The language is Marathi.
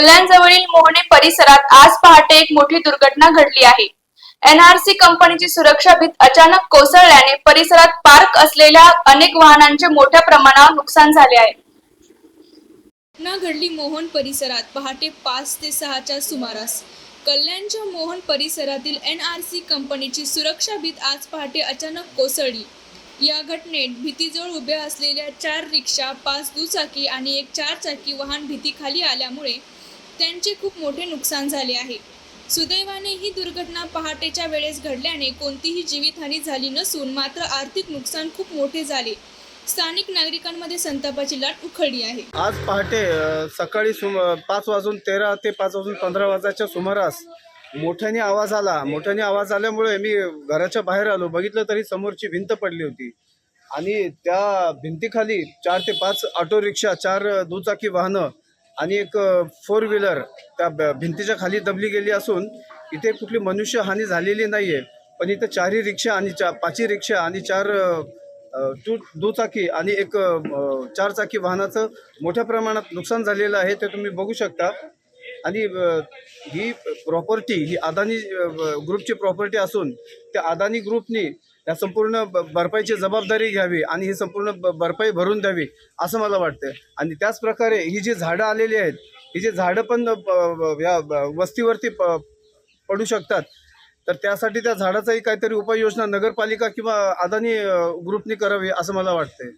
कल्याणजवळील मोहने परिसरात आज पहाटे एक मोठी दुर्घटना घडली आहे. एनआरसी कंपनीची सुरक्षा भीत अचानक कोसळल्याने परिसरात पार्क असलेल्या अनेक वाहनांचे मोठ्या प्रमाणावर नुकसान झाले आहे. घटना घडली मोहन परिसरात पहाटे पाच ते सहाच्या सुमारास. कल्याणच्या मोहन परिसरातील एन आर सी कंपनीची सुरक्षा भीत आज पहाटे अचानक कोसळली. या घटनेत भीतीजवळ उभ्या असलेल्या चार रिक्षा पाच दुचाकी आणि एक चारचाकी वाहन भीतीखाली आल्यामुळे त्यांचे खूप मोठे नुकसान झाले आहे. सुदैवाने ही दुर्घटना पहाटेच्या वेळेस घडल्याने कोणतीही जीवितहानी झाली नसून मात्र आर्थिक नुकसान खूप मोठे झाले. स्थानिक नागरिकांमध्ये संतापाची लाट उखळली आहे. आज पहाटे सकाळी सुम पाच वाजून तेरा ते पाच वाजून पंधरा वाजाच्या सुमारास मोठ्याने आवाज आला. मोठ्याने आवाज आल्यामुळे मी घराच्या बाहेर आलो. बघितलं तरी समोरची भिंत पडली होती. आणि त्या भिंतीखाली चार ते पाच ऑटो रिक्षा चार दुचाकी वाहनं आणि एक फोर व्हीलर त्या भिंतीच्या खाली दबली गेली असून इथे कुठली मनुष्य हानी झालेली नाही आहे पण इथं चारही रिक्षा आणि चा पाचही रिक्षा आणि चार टू दु दुचाकी आणि एक चारचाकी वाहनाचं मोठ्या प्रमाणात नुकसान झालेलं आहे ते तुम्ही बघू शकता. आणि ही प्रॉपर्टी ही अदानी ग्रुपची प्रॉपर्टी असून त्या अदानी ग्रुपनी या संपूर्ण ब- भरपाईची जबाबदारी घ्यावी आणि ही संपूर्ण ब- भरपाई भरून द्यावी असं मला वाटतं आणि त्याचप्रकारे ही जी झाडं आलेली आहेत ही जी झाडं पण या ब- वस्तीवरती प- पडू शकतात तर त्यासाठी त्या झाडाचाही काहीतरी उपाययोजना नगरपालिका किंवा अदानी ग्रुपनी करावी असं मला वाटतंय.